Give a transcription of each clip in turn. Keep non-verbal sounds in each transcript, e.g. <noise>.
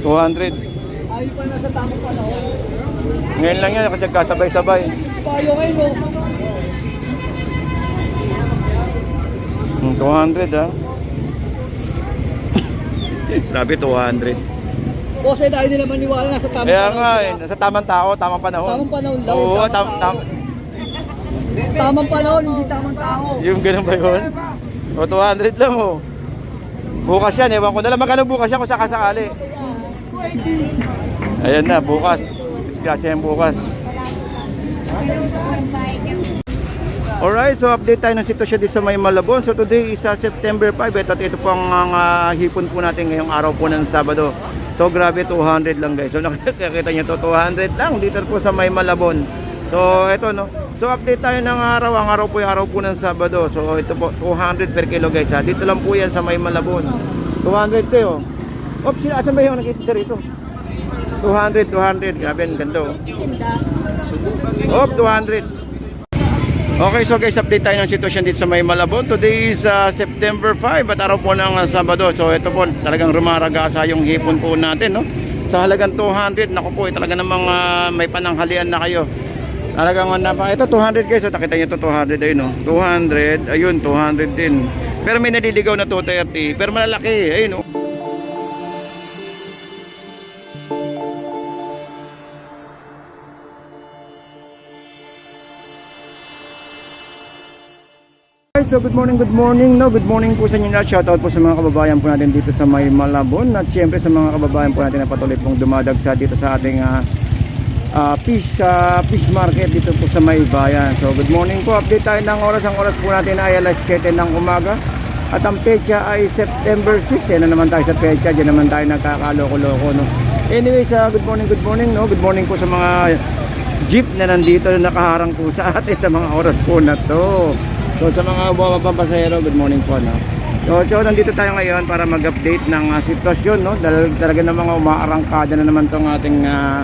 200. Ayaw pa nasa tamang panahon. Ngayon lang yan kasi kasabay-sabay. Payo kayo. Hmm, 200 ha. <laughs> Grabe 200. Kasi dahil nila maniwala nasa tamang Kaya panahon. nga eh, nasa tamang tao, tamang panahon. Tamang panahon lang. Oo, tamang tam, tam, Tamang panahon, hindi tamang tao. yung ganun ba yun? O 200 lang oh. Bukas yan, ewan ko na lang magkano bukas yan kung sakasakali. Ayan na, bukas. Scratch yan bukas. Alright, so update tayo ng sitwasyon dito sa May Malabon. So today is uh, September 5 at ito po ang uh, hipon po natin ngayong araw po ng Sabado. So grabe 200 lang guys. So <laughs> nakikita niyo to 200 lang dito po sa May Malabon. So ito no. So update tayo ng araw. Ang araw po yung araw po ng Sabado. So ito po 200 per kilo guys ha. Dito lang po yan sa May Malabon. 200 te oh. Ops, sila asan ba yung nakikita rito? 200, 200. Grabe, ang ganda oh. Op, 200. Okay, so guys, update tayo ng sitwasyon dito sa May Malabon. Today is uh, September 5 at araw po ng uh, Sabado. So ito po, talagang rumaragasa yung hipon po natin, no? Sa halagang 200, naku po, eh, talaga namang uh, may pananghalian na kayo. Talagang uh, napa, ito 200 guys, so nakita niyo to 200 ayun, no? 200, ayun, 200 din. Pero may naliligaw na 230, pero malalaki, ayun, no? Alright, so good morning, good morning. No, good morning po sa inyo lahat. Shoutout po sa mga kababayan po natin dito sa May Malabon at syempre sa mga kababayan po natin na patuloy pong dumadagsa dito sa ating ah, ah, fish ah, fish market dito po sa May Bayan. So good morning po. Update tayo ng oras. Ang oras po natin ay alas 7 ng umaga. At ang pecha ay September 6. Yan na naman tayo sa pecha. Diyan naman tayo nagkakaloko-loko. No? Anyways, ah, good morning, good morning. No? Good morning po sa mga jeep na nandito na nakaharang po sa atin sa mga oras po na to. So sa mga bumabang pasahero, good morning po. No? So, so nandito tayo ngayon para mag-update ng ah, sitwasyon. No? Dahil talaga ng mga umaarangkada na naman tong ating ah,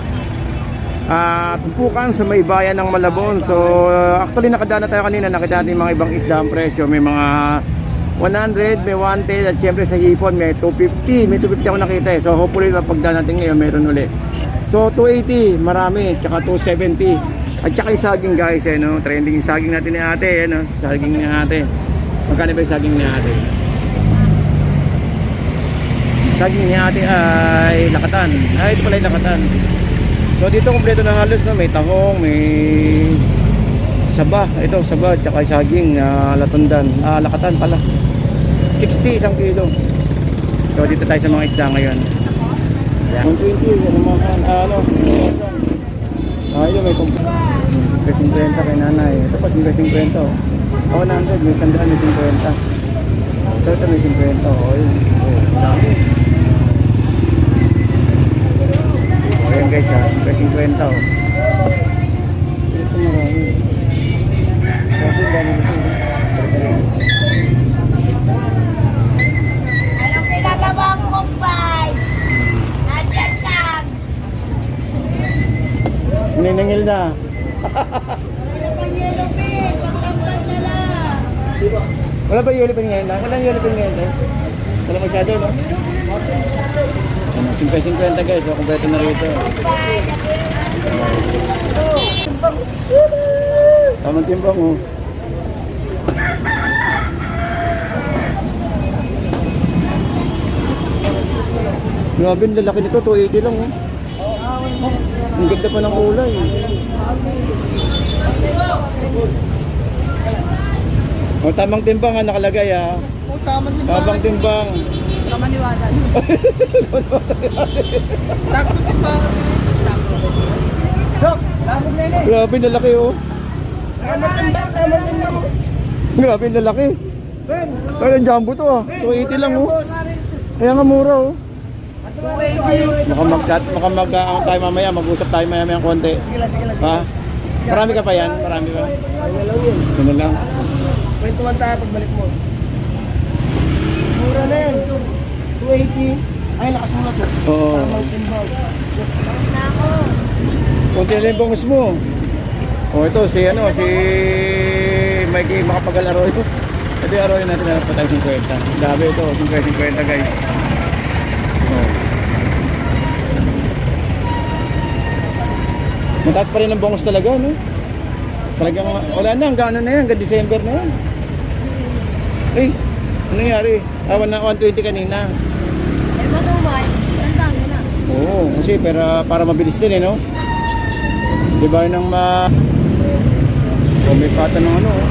ah, tumpukan sa may bayan ng Malabon. So uh, actually nakadaan na tayo kanina, nakita natin mga ibang isda ang presyo. May mga 100, may 110 at syempre sa hipon may 250. May 250 ako nakita eh. So hopefully mapagdaan natin ngayon meron uli. So 280, marami, tsaka 270. At tsaka yung saging guys, eh, no? trending yung saging natin ni ate, eh, no? saging ni ate. Magkano ba yung saging ni ate? Saging ni ate ay lakatan. Ay, ito pala yung lakatan. So dito kompleto na halos, no? may tahong, may saba. Ito, saba, tsaka saging, uh, latundan. Ah, lakatan pala. 60 isang kilo. So dito tayo sa mga isda ngayon. 120, ano mo, ah, ano, Ah, yun may kump- may 50 kay nanay. Ito pa 50 oh. Oh, 100, may 100, may 50. Ito, ito may 50. Oh, yun. Oh, dami. Oh, yan guys, ah, 50 oh. Ito marami. Grabe, ang dami nito. Anong ginagawa mo, kumpay? Nandyan lang. Niningil na. Ano pang yellow pin? Pagkampan na lang. Wala ba yellow pen ngayon lang? Walang yellow ngayon. Wala masyado, no? Ano, 50-50 guys, so kompleto na rito. Tamang timbang oh. Grabe, ang lalaki nito, 280 lang oh. Ang ganda pa ng kulay. O, tamang timbang nga nakalagay ah. Oh, tama din ba? Tamang timbang. Tama niwanan. Sakto din ba? Dok, tama na yun. Grabe, ang lalaki oh. Tama din ba? Tama din ba? Grabe, ang lalaki. Ben, Pero ang jumbo to ah. 280 lang oh. Kaya nga mura oh. 280. Baka mag baka mag ano tayo mamaya, mag-usap tayo maya maya konti. Sige lang, sige lang. Ha? Marami ka pa yan? Marami ba? Ay na lang yun. Ano lang? Kwentuhan tayo pagbalik mo. Mura na yan. 280. Ay, nakasulat to. Oo. Tamang timbang. Na ako. Konti na yung bangus mo. Oh, ito si ano, si Mikey makapagalaro ito. Baby Arroyo natin meron pa tayo 50. Dabi ito, 50-50 guys. Oh. Mataas pa rin ang bongos talaga, no? Talagang wala na, hanggang ano na yan, hanggang December na yan. Eh, ano nangyari? Na 120 kanina. Eh, matumal. Tandaan mo na. Oo, kasi para, para mabilis din eh, no? Di ba yun ang ma... Oh, may pata ng ano, oh.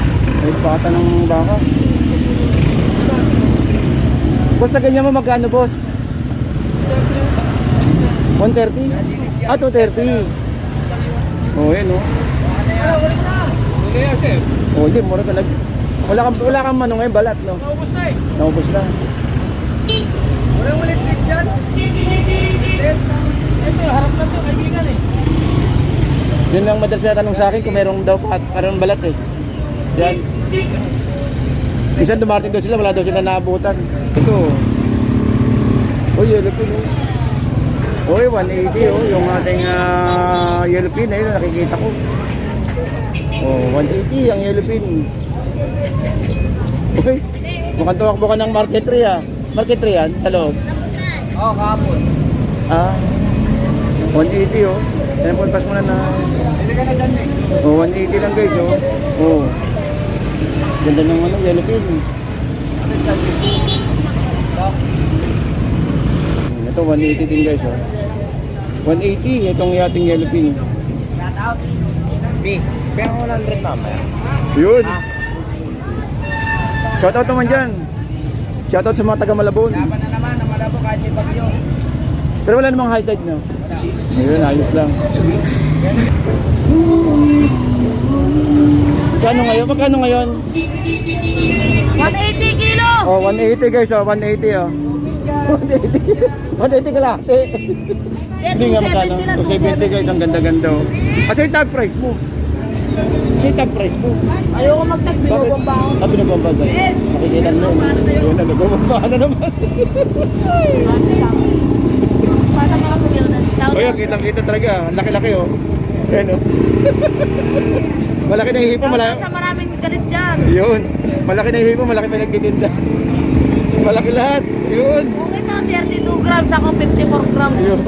may pata ng baka. Boss, sa ganyan mo magkano, boss? 130? Ah, 230. Oh, yun, oh. Oh, hindi, mura talaga. Wala kang, wala kang manong ngayon, balat, no? Naubos na eh. Naubos na. Yun ang madalas na tanong sa akin kung merong daw pa, parang balat eh. Yan. Minsan dumating daw sila, wala daw sila naabutan. Ito. Oh, yellow pin oh. Oy, 180 oh, yung ating ah, yellow pin ayun nakikita ko. Oh, 180 ang yellow pin. Okay. Mukhang tumakbo ka ng market tree ah. Market tree yan, sa loob. Oo, kahapon. Ah. 180 oh. Yan po, pas muna na. Eh. Oh, 180 lang guys, oh. Oh. Ganda ng ano, yellow pin. Ito, 180 din guys, oh. 180, itong yating yellow pin. Shout out. B. Pero 100 mamaya. Yun. Shoutout naman dyan. Shoutout sa mga taga Malabon. Laban na naman, ang malabo kahit may bagyo. Pero wala namang high tide, no? Ayun, ayos lang. Magkano ngayon? Magkano ngayon? 180 kilo! Oh, 180 guys, oh, 180 oh. 180. 180 kalahati. Hindi nga magkano. 270 guys, ang ganda-ganda oh. Kasi yung tag price mo. Kasi tag price mo. Ayoko magtagbi Bakit? mo ba? Ah, binabamba ba? Nakikita mo. Yun na, nagbabamba na naman. <laughs> Paano makapagyan na? O yun, kitang-kita talaga. Ang Laki-laki oh. Ayan oh. <laughs> Malaki na yung hipo, malaki. Sa maraming galit dyan. Yun. Malaki na yung hipo, malaki pa nagtitinda. Malaki lahat. Yun. Kung ito 32 grams, ako 54 grams. <laughs> Ayun.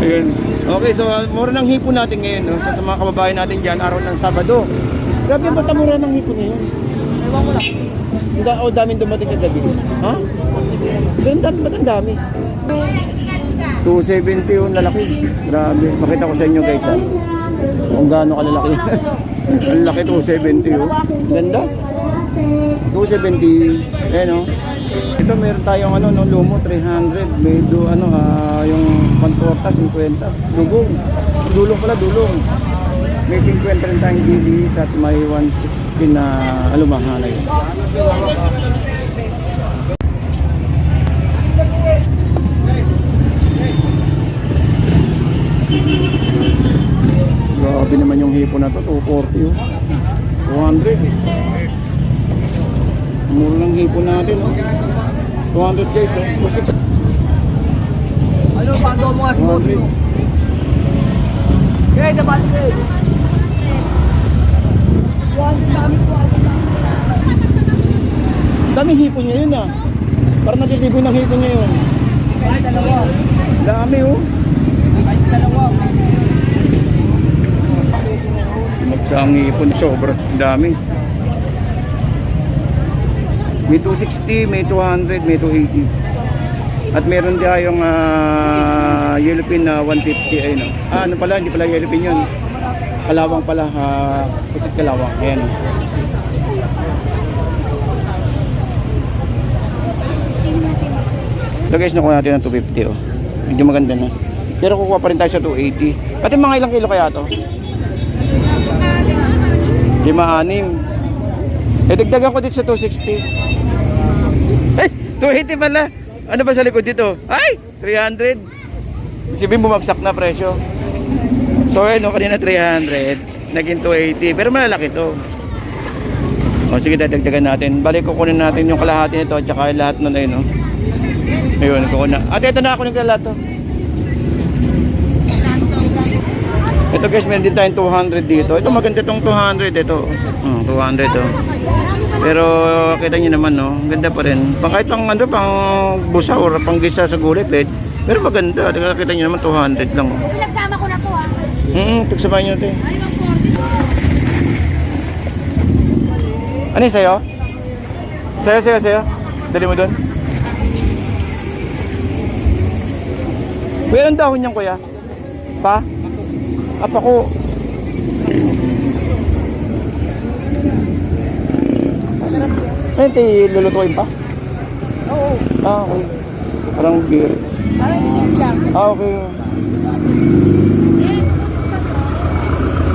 Ayun. Okay, so uh, mura ng hipo natin ngayon, no? Sa, sa mga kababayan natin dyan, araw ng Sabado. Grabe ang bata mura ng hipo ngayon. Ewan ko lang. Ang da- oh, daming dumating na gabi. Ha? Ang dami, ba't ang dami? 270 yung lalaki. Grabe. Makita ko sa inyo guys, ha? Kung gaano kalalaki. ang laki 270 oh. Ganda. 270. Ayan oh. Ito meron tayong ano, no, lumo 300. Medyo ano, ah, yung pantorta 50. Dugong. Dulong pala, dulong. May 50 rin tayong gilis at may 160 na alumahanay. Grabe naman yung hipo na to, 240 oh. 200 eh. Mura ng hipo natin oh. 200 guys oh. 260. Ano, bago mo at 200. Okay, dapat eh. Dami hipo niya yun ah. Parang natitibo ng hipo niya yun. Kahit dalawa. Dami oh. Kahit dalawa. Magsang ipon, sobra. Dami. May 260, may 200, may 280. At meron din tayong uh, pin na 150. Ayun, oh. Ah, ano pala, hindi pala pin yun. Kalawang pala, uh, pusit kalawang. Ayan. So guys, nakuha natin ng 250 oh. Medyo maganda na. Pero kukuha pa rin tayo sa 280. At mga ilang kilo kaya to? Lima anim. Eh, dagdagan ko dito sa 260. Ay, 280 pala. Ano ba sa likod dito? Ay, 300. Sabihin bumagsak na presyo. So, eh, no, kanina 300. Naging 280. Pero malalaki to. O, sige, dadagdagan natin. Balik kukunin natin yung kalahati nito at saka lahat nun ay, no? Ayun, kukunin. At ito na ako ng lahat to. Ito guys, meron din tayong 200 dito. Ito maganda itong 200 ito. Hmm, 200 oh. Pero kita niyo naman no, ang ganda pa rin. Pang kahit pang ano, pang busa or pang gisa sa gulay, pwede. Pero maganda, kita niyo naman 200 lang. Pinagsama ko na to ah. Hmm, tigsabahin niyo natin. Ano yung sa'yo? Sa'yo, sa'yo, sa'yo. Dali mo doon. Kuya, anong dahon niyan, kuya? Pa? Apa ko. Ano ito, lulutuin pa? Oo. Ah, okay. Parang beer. Parang stick lang. Ah, okay.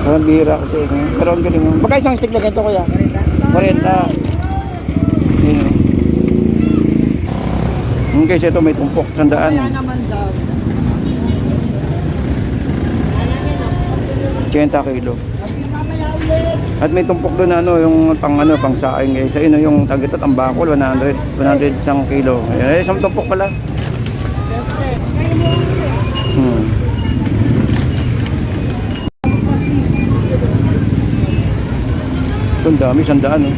Parang bira kasi. eh. Pero ang galing. Magka isang stick na ganito kuya? 40. Yun oh. Hmm, guys, ito may tumpok. Sandaan. Kaya naman daw. 80 kilo. At may tumpok doon ano, yung pang ano, pang saing guys. Ayun oh, yung tagitot ang bakol 100, 100 isang kilo. Ay, isang tumpok pala. Hmm. Ang dami, sandaan oh.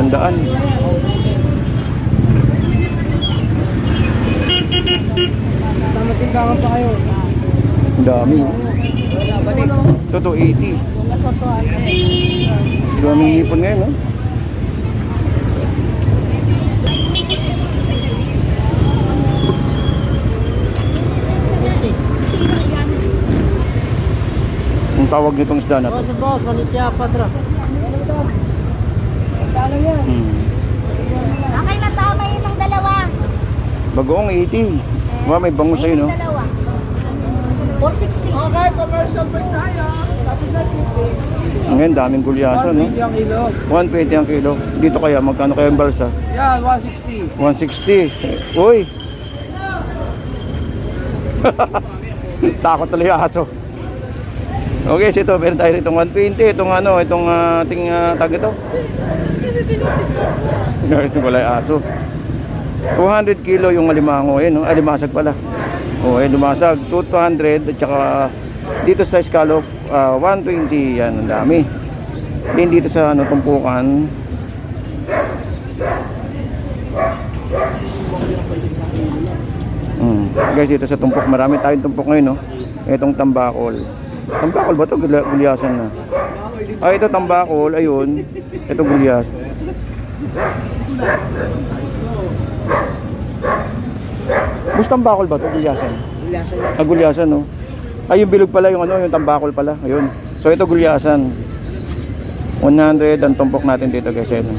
Sandaan. Tama timbangan pa kayo. Ang dami. balik. Ito, 280. Daming hipon ngayon, no? Ang tawag nitong isda na to. Boss, boss, patra. Hmm. Okay na tama yun ng dalawa. Bagoong 80. Wow, may bango sa'yo, no? Dalawa. 460. Okay, commercial break tayo. Tapos na shipping. Ngayon, daming gulyasa, no? 120 ang kilo. 120 ang kilo. Dito kaya, magkano kaya ang balsa? Yan, 160. 160. Uy! <laughs> Takot tuloy yung aso. Okay, so ito, meron tayo itong 120, itong ano, itong uh, ating uh, tag ito. <laughs> ito wala yung aso. 200 kilo yung alimango, eh, no? alimasag pala. O, eh, lumasag, 200, at saka dito sa scallop, ah, 120, yan, ang dami. Then dito sa ano, tumpukan, Mm. Guys, dito sa tumpok, marami tayong tumpok ngayon, no? Itong tambakol. Tambakol ba ito? Gulyasan na. Ah, ito tambakol, ayun. Ito gulyas. Bus tambakol ba ito? Gulyasan. Gulyasan. Ah, gulyasan, no? Ay, yung bilog pala, yung ano, yung tambakol pala. Ayun. So, ito gulyasan. 100 ang tumpok natin dito, guys. Ayun.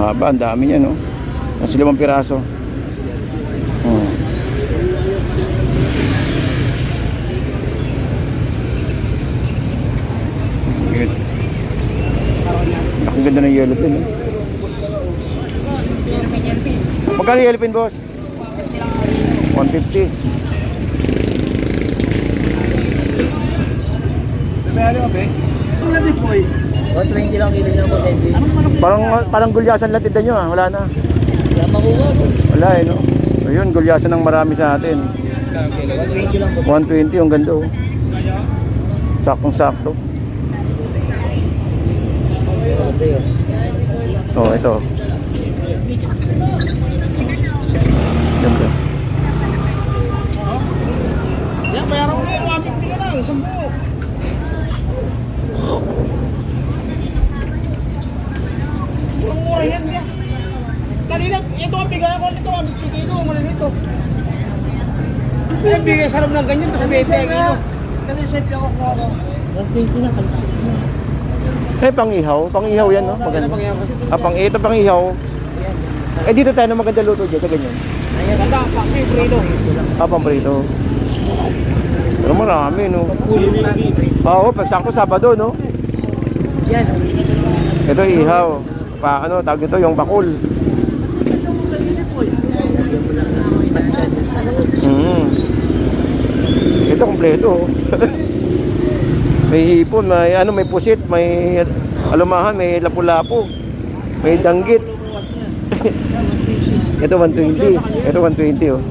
Haba, ang dami niya, no? Nasa limang piraso. Hmm. Good. Ang ganda ng yellow pin, eh. Magkano yellow pin, boss? 150. Ang labi po eh. 120 lang kilo niya po, Henry. Parang parang gulyasan lang tinda nyo ah. Wala na. Makuha, boss. Wala eh no. So yun, gulyasan ng marami sa atin. 120 lang po. 120 yung ganda oh. Saktong sakto. Oh, ito. Ganda. Yan, bayaran ko na yun. 150 ka lang. 10. Murang-mura yan. yan. Kanina, ito ang bigay ako nito. 150 kilo. Mula nito. Eh, bigay sa loob ng ganyan. Tapos 20 kilo. Kami sa lang ako ako. 120 na. Eh, pang-ihaw. Pang-ihaw yan, no? Maganda. Maganda. Ah, pang ito pang-ihaw. Eh, dito tayo na maganda luto dyan sa ganyan. Ganda, kasi prito. Ah, pang-prito. Pero marami, no? Oo, pag sakto Sabado, no? Yan. Ito ihaw. Pa ano, tawag ito yung bakul. Mm. Ito kompleto. <laughs> may hipon, may ano, may pusit, may alumahan, may lapu-lapu, may danggit. Ito 120. Ito 120 oh.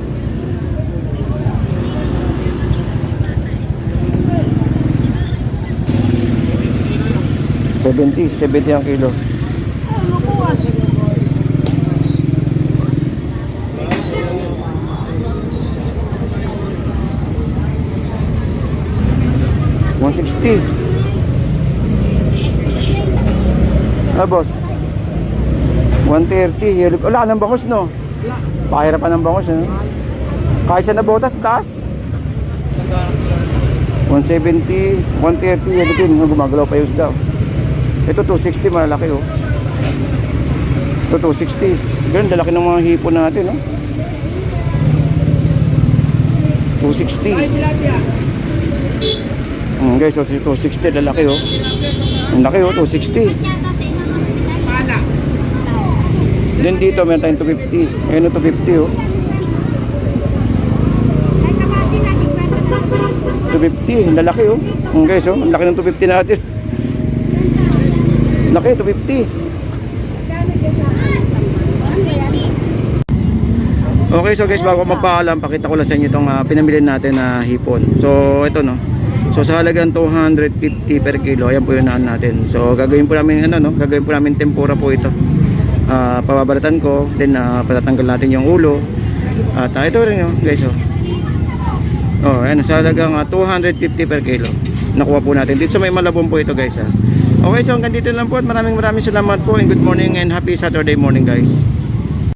70, 70 ang kilo. Kasi? 160. Ah, boss. 130. Yellow- Wala ka ng bangos, no? Pakahirapan ng bangos, no? Kahit sa nabotas, taas. 170, 130, yellow pin. Gumagalaw pa yung daw. Ito 260, malaki, oh. Ito 260. Ganun, lalaki ng mga hipon natin, no? 260. Ay, tilapia. Mm, guys, so 260 lalaki oh. Ang laki oh, 260. Pala. Then dito meron tayong 250. Ayun oh, 250 oh. 250, ang lalaki oh. Mm, guys oh, ang laki ng 250 natin. Laki, 250. Okay, so guys, bago magpaalam, pakita ko lang sa inyo itong ah, pinamili natin na hipon. So, ito no. So, sa halagang 250 per kilo, ayan po yung naan natin. So, gagawin po namin, ano no, gagawin po namin tempura po ito. Ah, pababalatan ko, then ah, patatanggal natin yung ulo. At ah, ito rin yung guys, oh. Oh, ayan, sa halagang ah, 250 per kilo. Nakuha po natin. Dito sa may malabon po ito guys ha. Okay, so hanggang dito lang po at maraming maraming salamat po and good morning and happy Saturday morning guys.